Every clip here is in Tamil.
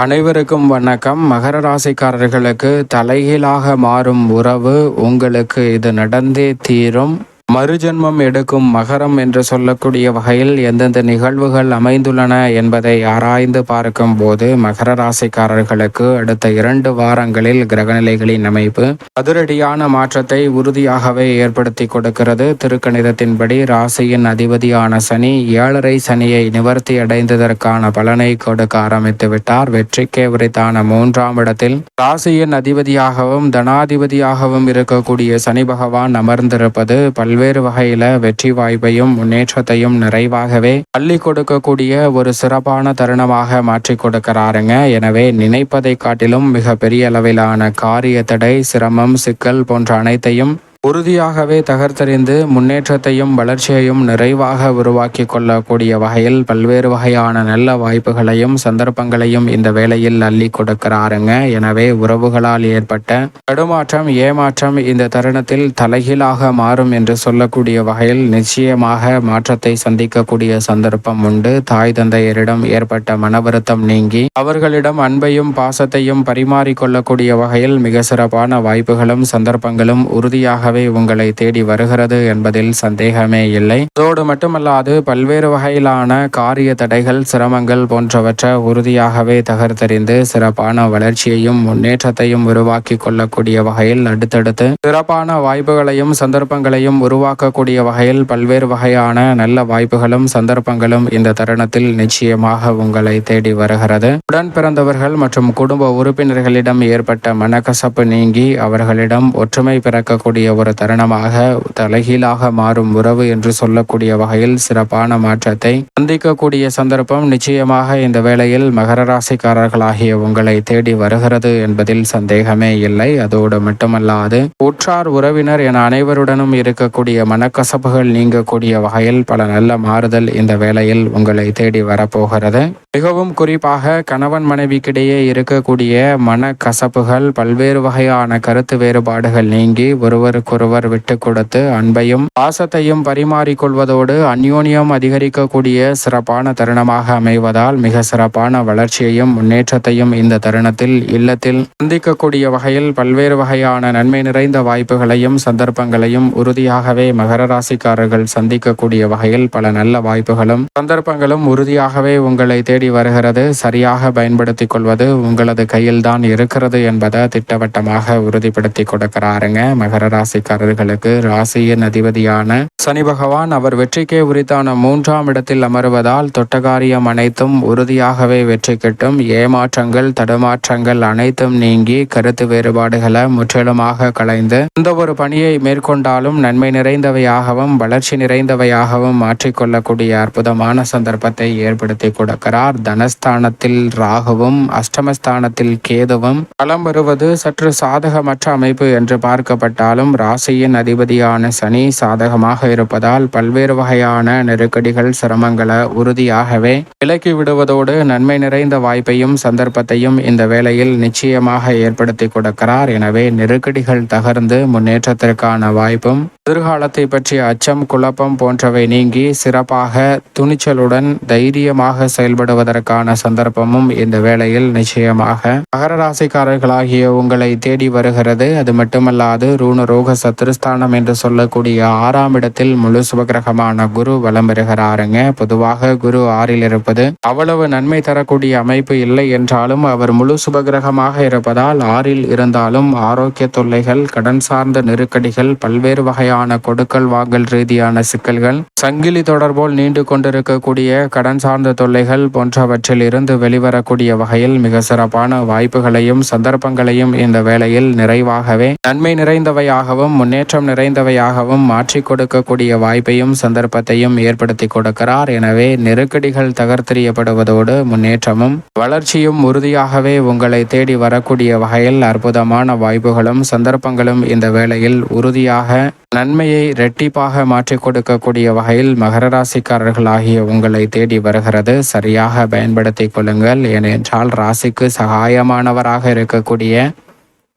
அனைவருக்கும் வணக்கம். மகர ராசிக்காரர்களுக்கு தலைகீழாக மாறும் உறவு உங்களுக்கு இது நடந்தே தீரும். மறுஜென்மம் எடுக்கும் மகரம் என்று சொல்லக்கூடிய வகையில் எந்தெந்த நிகழ்வுகள் அமைந்துள்ளன என்பதை ஆராய்ந்து பார்க்கும் போது மகர ராசிக்காரர்களுக்கு அடுத்த இரண்டு வாரங்களில் கிரகநிலைகளின் அமைப்பு அதிரடியான மாற்றத்தை உறுதியாகவே ஏற்படுத்தி கொடுக்கிறது. திருக்கணிதத்தின்படி ராசியின் அதிபதியான சனி ஏழரை சனியை நிவர்த்தி அடைந்ததற்கான பலனை கொடுக்க ஆரம்பித்து விட்டார். வெற்றிக்கே உரித்தான மூன்றாம் இடத்தில் ராசியின் அதிபதியாகவும் தனாதிபதியாகவும் இருக்கக்கூடிய சனி பகவான் அமர்ந்திருப்பது பல் பல்வேறு வகையில வெற்றி வாய்ப்பையும் முன்னேற்றத்தையும் நிறைவாகவே அள்ளி கொடுக்கக்கூடிய ஒரு சிறப்பான தருணமாக மாற்றி கொடுக்கிறாருங்க. எனவே நினைப்பதை காட்டிலும் மிக பெரிய அளவிலான காரிய தடை சிரமம் சிக்கல் போன்ற அனைத்தையும் உறுதியாகவே தகர்த்தறிந்து முன்னேற்றத்தையும் வளர்ச்சியையும் நிறைவாக உருவாக்கி கொள்ளக்கூடிய வகையில் பல்வேறு வகையான நல்ல வாய்ப்புகளையும் சந்தர்ப்பங்களையும் இந்த வேளையில் அள்ளி கொடுக்கிறாருங்க. எனவே உறவுகளால் ஏற்பட்ட தடுமாற்றம் ஏமாற்றம் இந்த தருணத்தில் தலைகீழாக மாறும் என்று சொல்லக்கூடிய வகையில் நிச்சயமாக மாற்றத்தை சந்திக்கக்கூடிய சந்தர்ப்பம் உண்டு. தாய் தந்தையரிடம் ஏற்பட்ட மன வருத்தம் நீங்கி அவர்களிடம் அன்பையும் பாசத்தையும் பரிமாறிக்கொள்ளக்கூடிய வகையில் மிக சிறப்பான வாய்ப்புகளும் சந்தர்ப்பங்களும் உறுதியாக தானாகவே உங்களை தேடி வருகிறது என்பதில் சந்தேகமே இல்லை. அதோடு மட்டுமல்லாது பல்வேறு வகையிலான காரிய தடைகள் சிரமங்கள் போன்றவற்றை உறுதியாகவே தகர்த்தறிந்து சிறப்பான வளர்ச்சியையும் முன்னேற்றத்தையும் உருவாக்கி கொள்ளக்கூடிய வகையில் அடுத்தடுத்து சிறப்பான வாய்ப்புகளையும் சந்தர்ப்பங்களையும் உருவாக்கக்கூடிய வகையில் பல்வேறு வகையான நல்ல வாய்ப்புகளும் சந்தர்ப்பங்களும் இந்த தருணத்தில் நிச்சயமாக உங்களை தேடி வருகிறது. உடன் பிறந்தவர்கள் மற்றும் குடும்ப உறுப்பினர்களிடம் ஏற்பட்ட மனக்கசப்பு நீங்கி அவர்களிடம் ஒற்றுமை பிறக்கக்கூடிய ஒரு தருணமாக தலைகீழாக மாறும் உறவு என்று சொல்லக்கூடிய வகையில் சிறப்பான மாற்றத்தை சந்திக்கக்கூடிய சந்தர்ப்பம் நிச்சயமாக இந்த வேளையில் மகர ராசிக்காரர்களாகிய உங்களை தேடி வருகிறது என்பதில் சந்தேகமே இல்லை. அதோடு மட்டுமல்லாது உற்றார் உறவினர் என அனைவருடனும் இருக்கக்கூடிய மனக்கசப்புகள் நீங்கக்கூடிய வகையில் பல நல்ல மாறுதல் இந்த வேளையில் உங்களை தேடி வரப்போகிறது. மிகவும் குறிப்பாக கணவன் மனைவிக்கிடையே இருக்கக்கூடிய மனக்கசப்புகள் பல்வேறு வகையான கருத்து வேறுபாடுகள் நீங்கி ஒருவருக்கு ஒருவர் விட்டு கொடுத்து அன்பையும் பாசத்தையும் பரிமாறிக்கொள்வதோடு அந்யோன்யம் அதிகரிக்கக்கூடிய சிறப்பான தருணமாக அமைவதால் மிக சிறப்பான வளர்ச்சியையும் முன்னேற்றத்தையும் இந்த தருணத்தில் இல்லத்தில் சந்திக்கக்கூடிய வகையில் பல்வேறு வகையான நன்மை நிறைந்த வாய்ப்புகளையும் சந்தர்ப்பங்களையும் உறுதியாகவே மகர ராசிக்காரர்கள் சந்திக்கக்கூடிய வகையில் பல நல்ல வாய்ப்புகளும் சந்தர்ப்பங்களும் உறுதியாகவே உங்களை தேடி வருகிறது. சரியாக பயன்படுத்திக் கொள்வது உங்களது கையில்தான் இருக்கிறது என்பதை திட்டவட்டமாக உறுதிப்படுத்தி கொடுக்கிறாருங்க. மகர ராசி ராசிக்காரர்களுக்கு ராசியின் அதிபதியான சனி பகவான் அவர் வெற்றிக்கே உரித்தான மூன்றாம் இடத்தில் அமருவதால் தொட்டகாரியம் அனைத்தும் உறுதியாகவே வெற்றி கிட்டும். ஏமாற்றங்கள் தடுமாற்றங்கள் அனைத்தும் நீங்கி கருத்து வேறுபாடுகளை முற்றிலுமாக கலைந்து எந்த ஒரு பணியை மேற்கொண்டாலும் நன்மை நிறைந்தவையாகவும் வளர்ச்சி நிறைந்தவையாகவும் மாற்றிக்கொள்ளக்கூடிய அற்புதமான சந்தர்ப்பத்தை ஏற்படுத்தி கொடுக்கிறார். தனஸ்தானத்தில் ராகுவும் அஷ்டமஸ்தானத்தில் கேதுவும் பலம் வருவது சற்று சாதகமற்ற அமைப்பு என்று பார்க்கப்பட்டாலும் ராசியின் அதிபதியான சனி சாதகமாக இருப்பதால் பல்வேறு வகையான நெருக்கடிகள் சிரமங்களை உறுதியாகவே விலக்கி விடுவதோடு நன்மை நிறைந்த வாய்ப்பையும் சந்தர்ப்பத்தையும் இந்த வேளையில் நிச்சயமாக ஏற்படுத்தி கொடுக்கிறார். எனவே நெருக்கடிகள் தகர்ந்து முன்னேற்றத்திற்கான வாய்ப்பும் எதிர்காலத்தை பற்றிய அச்சம் குழப்பம் போன்றவை நீங்கி சிறப்பாக துணிச்சலுடன் தைரியமாக செயல்படுவதற்கான சந்தர்ப்பமும் இந்த வேளையில் நிச்சயமாக மகர ராசிக்காரர்களாகிய உங்களை தேடி வருகிறது. அது மட்டுமல்லாது ரூணரோக சத்ருஸ்தானம் என்று சொல்லக்கூடிய ஆறாம் இடத்தில் முழு சுபகிரகமான குரு வலம் பெறுகிறாருங்க பொதுவாக குரு ஆறில் இருப்பது அவ்வளவு நன்மை தரக்கூடிய அமைப்பு இல்லை என்றாலும் அவர் முழு சுபகிரகமாக இருப்பதால் ஆறில் இருந்தாலும் ஆரோக்கிய தொல்லைகள் கடன் சார்ந்த நெருக்கடிகள் பல்வேறு வகையான கொடுக்கல் வாங்கல் ரீதியான சிக்கல்கள் சங்கிலி தொடர்போல் நீண்டு கொண்டிருக்கக்கூடிய கடன் சார்ந்த தொல்லைகள் போன்றவற்றில் இருந்து வெளிவரக்கூடிய வகையில் மிக சிறப்பான வாய்ப்புகளையும் சந்தர்ப்பங்களையும் இந்த வேளையில் நிறைவாகவே நன்மை நிறைந்தவையாகவும் முன்னேற்றம் நிறைந்தவையாகவும் மாற்றிக் கொடுக்க கொடுக்கக்கூடிய வாய்ப்பையும் சந்தர்ப்பத்தையும் ஏற்படுத்தி கொடுக்கிறார். எனவே நெருக்கடிகள் தகர்த்தெறியப்படுவதோடு முன்னேற்றமும் வளர்ச்சியும் உறுதியாகவே உங்களை தேடி வரக்கூடிய வகையில் அற்புதமான வாய்ப்புகளும் சந்தர்ப்பங்களும் இந்த வேளையில் உறுதியாக நன்மையை இரட்டிப்பாக மாற்றிக் கொடுக்கக்கூடிய வகையில் மகர ராசிக்காரர்கள் ஆகிய உங்களை தேடி வருகிறது. சரியாக பயன்படுத்திக் கொள்ளுங்கள். ஏனென்றால் ராசிக்கு சகாயமானவராக இருக்கக்கூடிய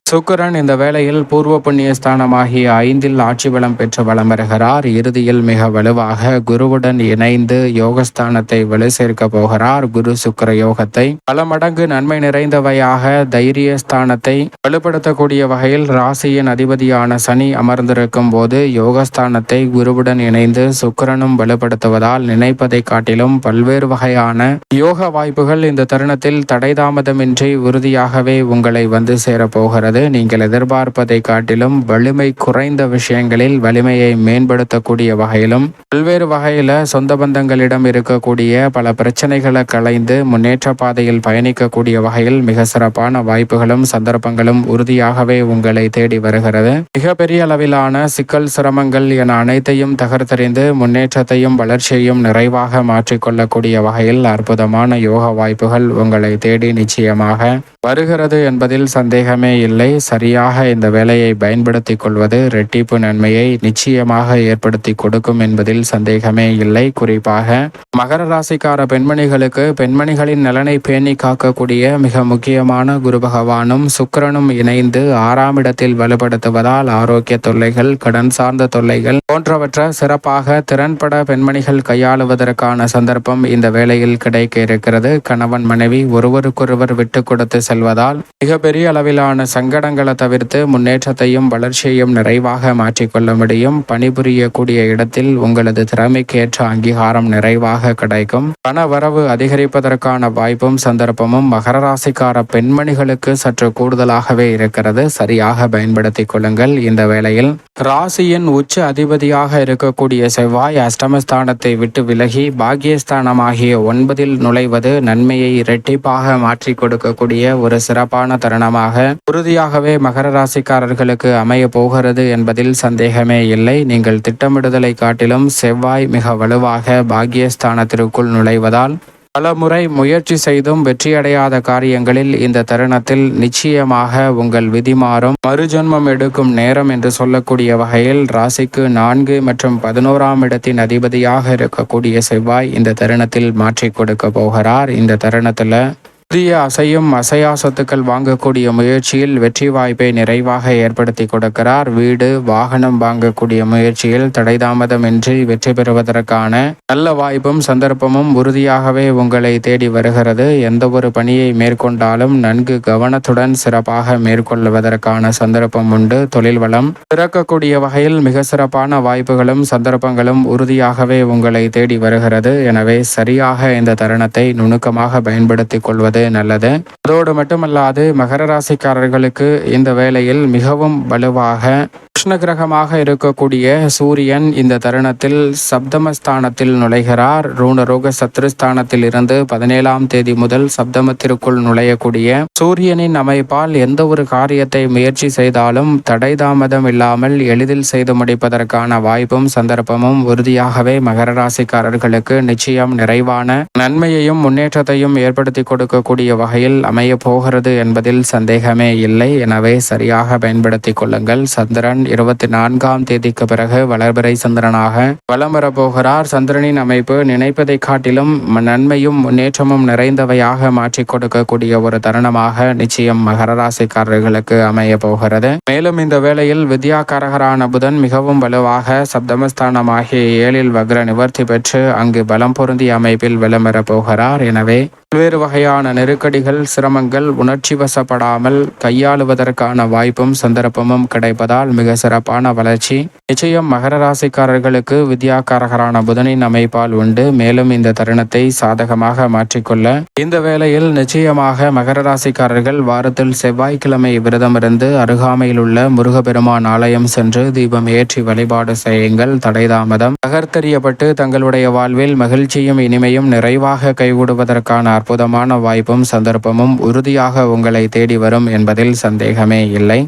சுக்கரன் இந்த வேளையில் பூர்வ புண்ணிய ஸ்தானமாகிய ஐந்தில் ஆட்சி பலம் பெற்று வலம் வருகிறார். இறுதியில் மிக வலுவாக குருவுடன் இணைந்து யோகஸ்தானத்தை வலு சேர்க்க போகிறார். குரு சுக்கர யோகத்தை பல மடங்கு நன்மை நிறைந்தவையாக தைரிய ஸ்தானத்தை வலுப்படுத்தக்கூடிய வகையில் ராசியின் அதிபதியான சனி அமர்ந்திருக்கும் போது யோகஸ்தானத்தை குருவுடன் இணைந்து சுக்கரனும் வலுப்படுத்துவதால் நினைப்பதை காட்டிலும் பல்வேறு வகையான யோக வாய்ப்புகள் இந்த தருணத்தில் தடைதாமதமின்றி உறுதியாகவே உங்களை வந்து சேரப்போகிறது நீங்கள் எதிர்பார்ப்பதை காட்டிலும் வலிமை குறைந்த விஷயங்களில் வலிமையை மேம்படுத்தக்கூடிய வகையிலும் பல்வேறு வகையில் சொந்த பந்தங்களிடம் இருக்கக்கூடிய பல பிரச்சனைகளை களைந்து முன்னேற்ற பாதையில் பயணிக்கக்கூடிய வகையில் மிக சிறப்பான வாய்ப்புகளும் சந்தர்ப்பங்களும் உறுதியாகவே உங்களை தேடி வருகிறது. மிகப்பெரிய அளவிலான சிக்கல் சிரமங்கள் என அனைத்தையும் தகர்த்தறிந்து முன்னேற்றத்தையும் வளர்ச்சியையும் நிறைவாக மாற்றிக்கொள்ளக்கூடிய வகையில் அற்புதமான யோக வாய்ப்புகள் உங்களை தேடி நிச்சயமாக வருகிறது என்பதில் சந்தேகமே இல்லை. சரியாக இந்த வேலையை பயன்படுத்திக் கொள்வது ரெட்டிப்பு நன்மையை நிச்சயமாக ஏற்படுத்தி கொடுக்கும் என்பதில் சந்தேகமே இல்லை. குறிப்பாக மகர ராசிக்கார பெண்மணிகளுக்கு பெண்மணிகளின் நலனை பேணி காக்கக்கூடிய மிக முக்கியமான குரு பகவானும் சுக்கிரனும் இணைந்து ஆறாம் இடத்தில் வலுப்படுத்துவதால் ஆரோக்கிய தொல்லைகள் கடன் சார்ந்த தொல்லைகள் போன்றவற்றை சிறப்பாக திறன்பட பெண்மணிகள் கையாளுவதற்கான சந்தர்ப்பம் இந்த வேளையில் கிடைக்க இருக்கிறது. கணவன் மனைவி ஒருவருக்கொருவர் விட்டு கொடுத்து செல்வதால் மிகப்பெரிய அளவிலான சங்கடங்களை தவிர்த்து முன்னேற்றத்தையும் வளர்ச்சியையும் நிறைவாக மாற்றிக்கொள்ள முடியும். பணிபுரியக்கூடிய இடத்தில் உங்களது திறமைக்கேற்ற அங்கீகாரம் நிறைவாக கிடைக்கும். பண வரவு அதிகரிப்பதற்கான வாய்ப்பும் சந்தர்ப்பமும் மகர ராசிக்கார பெண்மணிகளுக்கு சற்று கூடுதலாகவே இருக்கிறது. சரியாக பயன்படுத்திக் கொள்ளுங்கள். இந்த வேளையில் ராசியின் உச்ச அதிபதியாக இருக்கக்கூடிய செவ்வாய் அஷ்டமஸ்தானத்தை விட்டு விலகி பாக்கியஸ்தானமாகிய ஒன்பதில் நுழைவது நன்மையை இரட்டிப்பாக மாற்றி கொடுக்கக்கூடிய ஒரு சிறப்பான தருணமாக உறுதியாகவே மகர ராசிக்காரர்களுக்கு அமைய போகிறது என்பதில் சந்தேகமே இல்லை. நீங்கள் திட்டமிடுதலை காட்டிலும் செவ்வாய் மிக வலுவாக பாக்கியஸ்தானத்திற்குள் நுழைவதால் பலமுறை முயற்சி செய்தும் வெற்றியடையாத காரியங்களில் இந்த தருணத்தில் நிச்சயமாக உங்கள் விதி மாறும். மறுஜன்மம் எடுக்கும் நேரம் என்று சொல்லக்கூடிய வகையில் ராசிக்கு நான்கு மற்றும் பதினோராம் இடத்தின் அதிபதியாக இருக்கக்கூடிய செவ்வாய் இந்த தருணத்தில் மாற்றி கொடுக்க போகிறார். இந்த தருணத்தில் புதிய அசையும் அசையா சொத்துக்கள் வாங்கக்கூடிய முயற்சியில் வெற்றி வாய்ப்பை நிறைவாக ஏற்படுத்தி கொடுக்கிறார். வீடு வாகனம் வாங்கக்கூடிய முயற்சியில் தடைதாமதமின்றி வெற்றி பெறுவதற்கான நல்ல வாய்ப்பும் சந்தர்ப்பமும் உறுதியாகவே உங்களை தேடி வருகிறது. எந்த ஒரு பணியை மேற்கொண்டாலும் நன்கு கவனத்துடன் சிறப்பாக மேற்கொள்வதற்கான சந்தர்ப்பம் உண்டு. தொழில் வளம் திறக்கக்கூடிய வகையில் மிக சிறப்பான வாய்ப்புகளும் சந்தர்ப்பங்களும் உறுதியாகவே உங்களை தேடி வருகிறது. எனவே சரியாக இந்த தருணத்தை நுணுக்கமாக பயன்படுத்திக் கொள்வது நல்லது. அதோடு மட்டுமல்லாது மகர ராசிக்காரர்களுக்கு இந்த வேளையில் மிகவும் வலுவாக கிருஷ்ண கிரகமாக இருக்கக்கூடிய சூரியன் இந்த தருணத்தில் சப்தமஸ்தானத்தில் நுழைகிறார். ரூணரோக சத்ருஸ்தானத்தில் இருந்து பதினேழாம் தேதி முதல் சப்தமத்திற்குள் நுழையக்கூடிய சூரியனின் அமைப்பால் எந்த ஒரு காரியத்தை முயற்சி செய்தாலும் தடை தாமதம் இல்லாமல் எளிதில் செய்து முடிப்பதற்கான வாய்ப்பும் சந்தர்ப்பமும் உறுதியாகவே மகர ராசிக்காரர்களுக்கு நிச்சயம் நிறைவான நன்மையையும் முன்னேற்றத்தையும் ஏற்படுத்தி கொடுக்கக்கூடிய வகையில் அமைய போகிறது என்பதில் சந்தேகமே இல்லை. எனவே சரியாக பயன்படுத்திக் கொள்ளுங்கள். சந்திரன் இருபத்தி நான்காம் தேதிக்கு பிறகு வளர்பிறை சந்திரனாக வலம் வரப்போகிறார் சந்திரனின் அமைப்பு நினைப்பதை காட்டிலும் நன்மையும் முன்னேற்றமும் நிறைந்தவையாக மாற்றிக் கொடுக்கக்கூடிய ஒரு தருணமாக நிச்சயம் மகர ராசிக்காரர்களுக்கு அமைய போகிறது. மேலும் இந்த வேளையில் வித்யாகாரகரான புதன் மிகவும் வலுவாக சப்தமஸ்தானமாகிய ஏழில் வக்ர நிவர்த்தி பெற்று அங்கு பலம் பொருந்திய அமைப்பில் விளம்பர போகிறார். எனவே பல்வேறு வகையான நெருக்கடிகள் சிரமங்கள் உணர்ச்சி வசப்படாமல் கையாளுவதற்கான வாய்ப்பும் சந்தர்ப்பமும் கிடைப்பதால் மிக சிறப்பான வளர்ச்சி. நிச்சயம் மகர ராசிக்காரர்களுக்கு வித்யாக்காரகரான புதனின் அமைப்பால் உண்டு. மேலும் இந்த தருணத்தை சாதகமாக மாற்றிக்கொள்ள இந்த வேளையில் நிச்சயமாக மகர ராசிக்காரர்கள் வாரத்தில் செவ்வாய்க்கிழமை விரதமிருந்து அருகாமையில் உள்ள முருகப்பெருமான் ஆலயம் சென்று தீபம் ஏற்றி வழிபாடு செய்யுங்கள். தடைதாமதம். தகர்த்தெறியப்பட்டு தங்களுடைய வாழ்வில் மகிழ்ச்சியும் இனிமையும் நிறைவாக கைகூடுவதற்கான அற்புதமான வாய்ப்பும் சந்தர்ப்பமும் உறுதியாக உங்களை தேடி வரும் என்பதில் சந்தேகமே இல்லை.